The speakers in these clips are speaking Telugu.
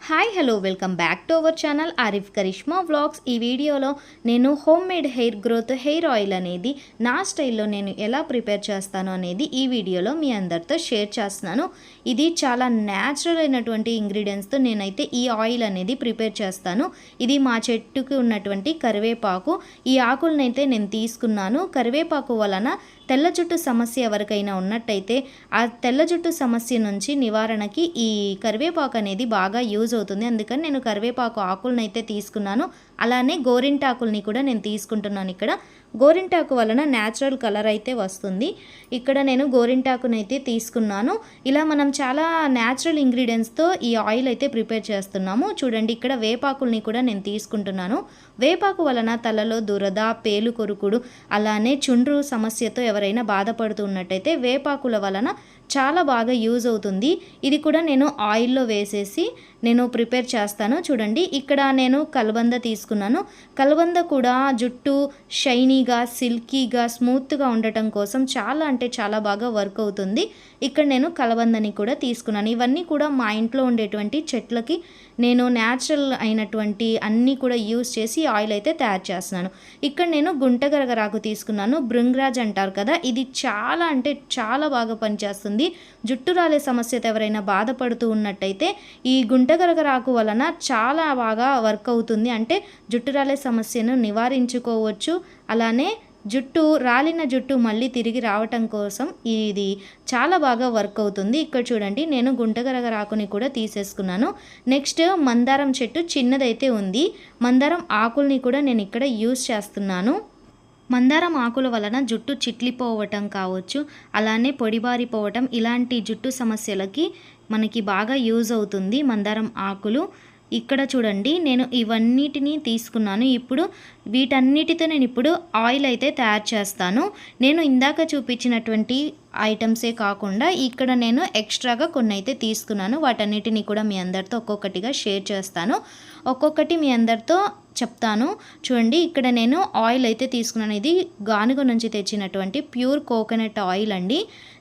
Hi hello welcome back to our channel Arif Karishma vlogs ఈ వీడియోలో నేను home made hair growth hair oil అనేది నా స్టైల్లో నేను ఎలా ప్రిపేర్ చేస్తాను అనేది ఈ వీడియోలో మీ అందరితో షేర్ చేస్తున్నాను. ఇది చాలా న్యాచురల్ అయినటువంటి ఇంగ్రీడియంట్స్తో నేనైతే ఈ ఆయిల్ అనేది ప్రిపేర్ చేస్తాను. ఇది మా చెట్టుకి ఉన్నటువంటి కరివేపాకు. ఈ ఆకులనైతే నేను తీసుకున్నాను. కరివేపాకు వలన తెల్ల జుట్టు సమస్య ఎవరికైనా ఉన్నట్టయితే ఆ తెల్ల జుట్టు సమస్య నుంచి నివారణకి ఈ కరివేపాకు అనేది బాగా యూజ్ అవుతుంది. అందుకని నేను కరివేపాకు ఆకులను అయితే తీసుకున్నాను. అలానే గోరింటాకుల్ని కూడా నేను తీసుకుంటున్నాను ఇక్కడ. గోరింటాకు వలన న్యాచురల్ కలర్ అయితే వస్తుంది. ఇక్కడ నేను గోరింటాకుని అయితే తీసుకున్నాను. ఇలా మనం చాలా న్యాచురల్ ఇంగ్రీడియంట్స్తో ఈ ఆయిల్ అయితే ప్రిపేర్ చేస్తున్నాము. చూడండి ఇక్కడ వేపాకుల్ని కూడా నేను తీసుకుంటున్నాను. వేపాకు వలన తలలో దురద పేలు కొరుకుడు అలానే చుండ్రు సమస్యతో ఎవరైనా బాధపడుతున్నట్టయితే వేపాకుల వలన చాలా బాగా యూజ్ అవుతుంది. ఇది కూడా నేను ఆయిల్లో వేసేసి నేను ప్రిపేర్ చేస్తాను. చూడండి ఇక్కడ నేను కలబంద తీసుకున్నాను. కలబంద కూడా జుట్టు షైనీగా సిల్కీగా స్మూత్గా ఉండటం కోసం చాలా అంటే చాలా బాగా వర్క్ అవుతుంది. ఇక్కడ నేను కలబందని కూడా తీసుకున్నాను. ఇవన్నీ కూడా మా ఇంట్లో ఉండేటువంటి చెట్లకి నేను న్యాచురల్ అయినటువంటి అన్నీ కూడా యూజ్ చేసి ఆయిల్ అయితే తయారు చేస్తున్నాను. ఇక్కడ నేను గుంటగరగరాకు తీసుకున్నాను. బృంగ్రాజ్ అంటారు కదా ఇది చాలా అంటే చాలా బాగా పనిచేస్తుంది. జుట్టు రాలే సమస్యతో ఎవరైనా బాధపడుతూ ఉన్నట్టయితే ఈ గుంటగరగరాకు వలన చాలా బాగా వర్క్ అవుతుంది. అంటే జుట్టు రాలే సమస్యను నివారించుకోవచ్చు. అలానే జుట్టు రాలిన జుట్టు మళ్ళీ తిరిగి రావటం కోసం ఇది చాలా బాగా వర్క్ అవుతుంది. ఇక్కడ చూడండి నేను గుంటగరగ రాకుని కూడా తీసేసుకున్నాను. నెక్స్ట్ మందారం చెట్టు చిన్నదైతే ఉంది. మందారం ఆకుల్ని కూడా నేను ఇక్కడ యూస్ చేస్తున్నాను. మందారం ఆకుల వలన జుట్టు చిట్లిపోవటం కావచ్చు అలానే పొడిబారిపోవటం. ఇలాంటి జుట్టు సమస్యలకి మనకి బాగా యూజ్ అవుతుంది మందారం ఆకులు. ఇక్కడ చూడండి నేను ఇవన్నిటిని తీసుకున్నాను. ఇప్పుడు వీటన్నిటితో నేను ఇప్పుడు ఆయిల్ అయితే తయారు చేస్తాను. నేను ఇందాక చూపించినటువంటి ఐటమ్సే కాకుండా ఇక్కడ నేను ఎక్స్ట్రాగా కొన్ని అయితే తీసుకున్నాను. వాటన్నిటిని కూడా మీ అందరితో ఒక్కొక్కటిగా షేర్ చేస్తాను. ఒక్కొక్కటి మీ అందరితో చెప్తాను. చూడండి ఇక్కడ నేను ఆయిల్ అయితే తీసుకున్నాను. ఇది గానుగ నుంచి తెచ్చినటువంటి ప్యూర్ కోకోనట్ ఆయిల్ అండి.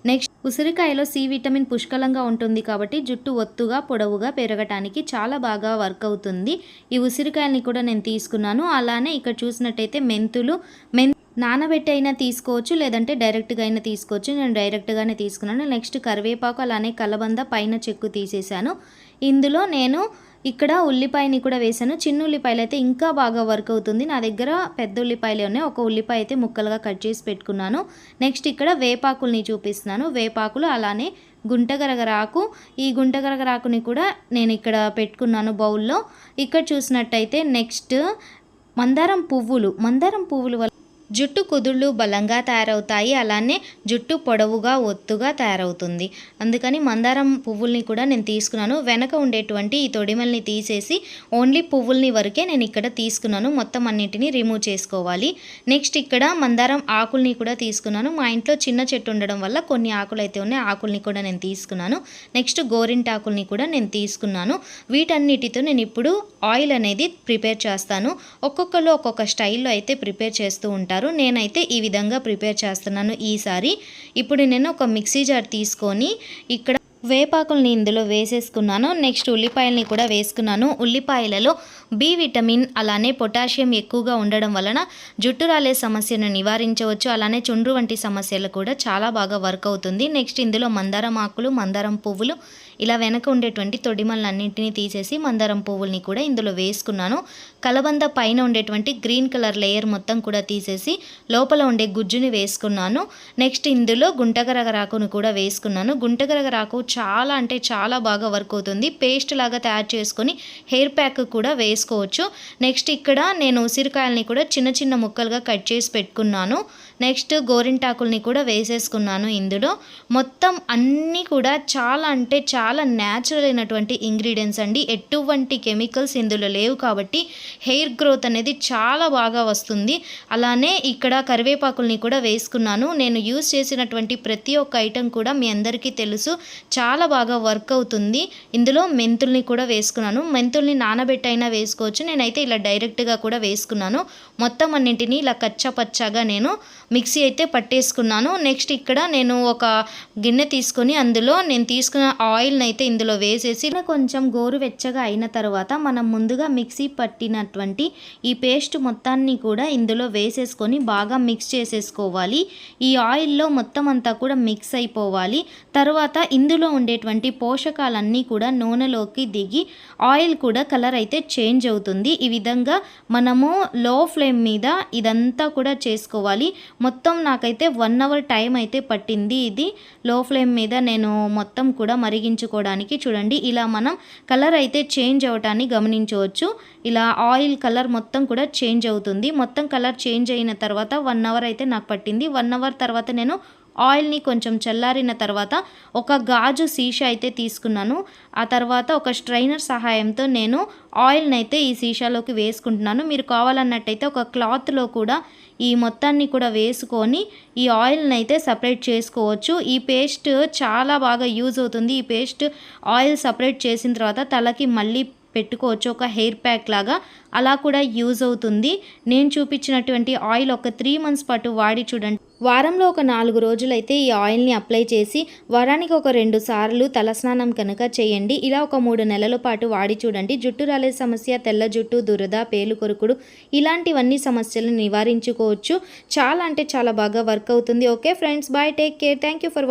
నెక్స్ట్ ఉసిరికాయలో సి విటమిన్ పుష్కలంగా ఉంటుంది కాబట్టి జుట్టు ఒత్తుగా పొడవుగా పెరగటానికి చాలా బాగా వర్క్ అవుతుంది. ఈ ఉసిరికాయల్ని కూడా నేను తీసుకున్నాను. అలానే ఇక్కడ చూసినట్టయితే మెంతులు మెన్ నానబెట్టి అయినా తీసుకోవచ్చు లేదంటే డైరెక్ట్గా అయినా తీసుకోవచ్చు. నేను డైరెక్ట్గానే తీసుకున్నాను. నెక్స్ట్ కరివేపాకు అలానే కలబంద పైన చెక్కు తీసేసాను ఇందులో నేను ఇక్కడ ఉల్లిపాయని కూడా వేసాను చిన్న ఉల్లిపాయలు అయితే ఇంకా బాగా వర్క్ అవుతుంది. నా దగ్గర పెద్ద ఉల్లిపాయలే ఉన్నాయి. ఒక ఉల్లిపాయ అయితే ముక్కలుగా కట్ చేసి పెట్టుకున్నాను. నెక్స్ట్ ఇక్కడ వేపాకుల్ని చూపిస్తున్నాను. వేపాకులు అలానే గుంటగరగరాకు. ఈ గుంటగరగరాకుని కూడా నేను ఇక్కడ పెట్టుకున్నాను బౌల్లో ఇక్కడ చూసినట్టయితే నెక్స్ట్ మందారం పువ్వులు. మందారం పువ్వులు వల్ల జుట్టు కుదుళ్ళు బలంగా తయారవుతాయి. అలానే జుట్టు పొడవుగా ఒత్తుగా తయారవుతుంది. అందుకని మందారం పువ్వుల్ని కూడా నేను తీసుకున్నాను. వెనక ఉండేటువంటి ఈ తొడిమల్ని తీసేసి ఓన్లీ పువ్వుల్ని వరకే నేను ఇక్కడ తీసుకున్నాను. మొత్తం అన్నిటిని రిమూవ్ చేసుకోవాలి. నెక్స్ట్ ఇక్కడ మందారం ఆకుల్ని కూడా తీసుకున్నాను. మా ఇంట్లో చిన్న చెట్టు ఉండడం వల్ల కొన్ని ఆకులు అయితే ఉన్నాయి. ఆకుల్ని కూడా నేను తీసుకున్నాను. నెక్స్ట్ గోరింటాకుల్ని కూడా నేను తీసుకున్నాను. వీటన్నిటితో నేను ఇప్పుడు ఆయిల్ అనేది ప్రిపేర్ చేస్తాను. ఒక్కొక్కరు ఒక్కొక్క స్టైల్లో అయితే ప్రిపేర్ చేస్తూ ఉంటారు. నేనైతే ఈ విధంగా ప్రిపేర్ చేస్తున్నాను ఈసారి. ఇప్పుడు నేను ఒక మిక్సీ జార్ తీసుకొని ఇక్కడ వేపాకుల్ని ఇందులో వేసేసుకున్నాను. నెక్స్ట్ ఉల్లిపాయల్ని కూడా వేసుకున్నాను. ఉల్లిపాయలలో బి విటమిన్ అలానే పొటాషియం ఎక్కువగా ఉండడం వలన జుట్టు రాలే సమస్యను నివారించవచ్చు. అలానే చుండ్రు వంటి సమస్యలు కూడా చాలా బాగా వర్క్ అవుతుంది. నెక్స్ట్ ఇందులో మందారం ఆకులు మందారం పువ్వులు ఇలా వెనక ఉండేటువంటి తొడిమలన్నింటినీ తీసేసి మందారం పువ్వుల్ని కూడా ఇందులో వేసుకున్నాను. కలబంద పైన ఉండేటువంటి గ్రీన్ కలర్ లేయర్ మొత్తం కూడా తీసేసి లోపల ఉండే గుజ్జుని వేసుకున్నాను. నెక్స్ట్ ఇందులో గుంటగరగరాకును కూడా వేసుకున్నాను. గుంటగరగరాకు చాలా అంటే చాలా బాగా వర్క్ అవుతుంది. పేస్ట్ లాగా తయారు చేసుకొని హెయిర్ ప్యాక్ కూడా వేసుకోవచ్చు నెక్స్ట్ ఇక్కడ నేను ఉసిరికాయల్ని కూడా చిన్న చిన్న ముక్కలుగా కట్ చేసి పెట్టుకున్నాను. నెక్స్ట్ గోరింటాకుల్ని కూడా వేసేసుకున్నాను ఇందులో. మొత్తం అన్నీ కూడా చాలా అంటే చాలా న్యాచురల్ అయినటువంటి ఇంగ్రీడియంట్స్ అండి. ఎటువంటి కెమికల్స్ ఇందులో లేవు కాబట్టి హెయిర్ గ్రోత్ అనేది చాలా బాగా వస్తుంది. అలానే ఇక్కడ కరివేపాకుల్ని కూడా వేసుకున్నాను. నేను యూస్ చేసినటువంటి ప్రతి ఒక్క ఐటెం కూడా మీ అందరికీ తెలుసు. చాలా బాగా వర్క్ అవుతుంది. ఇందులో మెంతుల్ని కూడా వేసుకున్నాను. మెంతుల్ని నానబెట్టైనా వేసుకోవచ్చు. నేనైతే ఇలా డైరెక్ట్గా కూడా వేసుకున్నాను. మొత్తం అన్నింటినీ ఇలా కచ్చపచ్చగా నేను మిక్సీ అయితే పట్టేసుకున్నాను. నెక్స్ట్ ఇక్కడ నేను ఒక గిన్నె తీసుకొని అందులో నేను తీసుకున్న ఆయిల్ని అయితే ఇందులో వేసేసి కొంచెం గోరువెచ్చగా అయిన తర్వాత మనం ముందుగా మిక్సీ పట్టినటువంటి ఈ పేస్ట్ మొత్తాన్ని కూడా ఇందులో వేసేసుకొని బాగా మిక్స్ చేసేసుకోవాలి. ఈ ఆయిల్లో మొత్తం అంతా కూడా మిక్స్ అయిపోవాలి. తర్వాత ఇందులో ఉండేటువంటి పోషకాలన్నీ కూడా నూనెలోకి దిగి ఆయిల్ కూడా కలర్ అయితే చేంజ్ అవుతుంది. ఈ విధంగా మనము లో ఫ్లేమ్ మీద ఇదంతా కూడా చేసుకోవాలి. మొత్తం నాకైతే వన్ అవర్ టైం అయితే పట్టింది ఇది. లో ఫ్లేమ్ మీద నేను మొత్తం కూడా మరిగించుకోవడానికి చూడండి. ఇలా మనం కలర్ అయితే చేంజ్ అవ్వటాన్ని గమనించవచ్చు. ఇలా ఆయిల్ కలర్ మొత్తం కూడా చేంజ్ అవుతుంది. మొత్తం కలర్ చేంజ్ అయిన తర్వాత వన్ అవర్ అయితే నాకు పట్టింది. వన్ అవర్ తర్వాత నేను ఆయిల్ని కొంచెం చల్లారిన తర్వాత ఒక గాజు సీషా అయితే తీసుకున్నాను. ఆ తర్వాత ఒక స్ట్రైనర్ సహాయంతో నేను ఆయిల్ని అయితే ఈ సీషాలోకి వేసుకుంటున్నాను. మీరు కావాలన్నట్టయితే ఒక క్లాత్లో కూడా ఈ మొత్తాన్ని కూడా వేసుకొని ఈ ఆయిల్ని అయితే సపరేట్ చేసుకోవచ్చు. ఈ పేస్ట్ చాలా బాగా యూజ్ అవుతుంది. ఈ పేస్ట్ ఆయిల్ సపరేట్ చేసిన తర్వాత తలకి మళ్ళీ పెట్టుకోవచ్చు. ఒక హెయిర్ ప్యాక్ లాగా అలా కూడా యూజ్ అవుతుంది. నేను చూపించినటువంటి ఆయిల్ ఒక త్రీ మంత్స్ పాటు వాడి చూడండి. వారంలో ఒక నాలుగు రోజులైతే ఈ ఆయిల్ని అప్లై చేసి వారానికి ఒక రెండు సార్లు తలస్నానం కనుక చేయండి. ఇలా ఒక మూడు నెలల పాటు వాడి చూడండి. జుట్టు రాలే సమస్య తెల్ల జుట్టు దురద పేలు కొరుకుడు ఇలాంటివన్నీ సమస్యలను నివారించుకోవచ్చు. చాలా అంటే చాలా బాగా వర్క్ అవుతుంది. Okay friends bye take care. Thank you for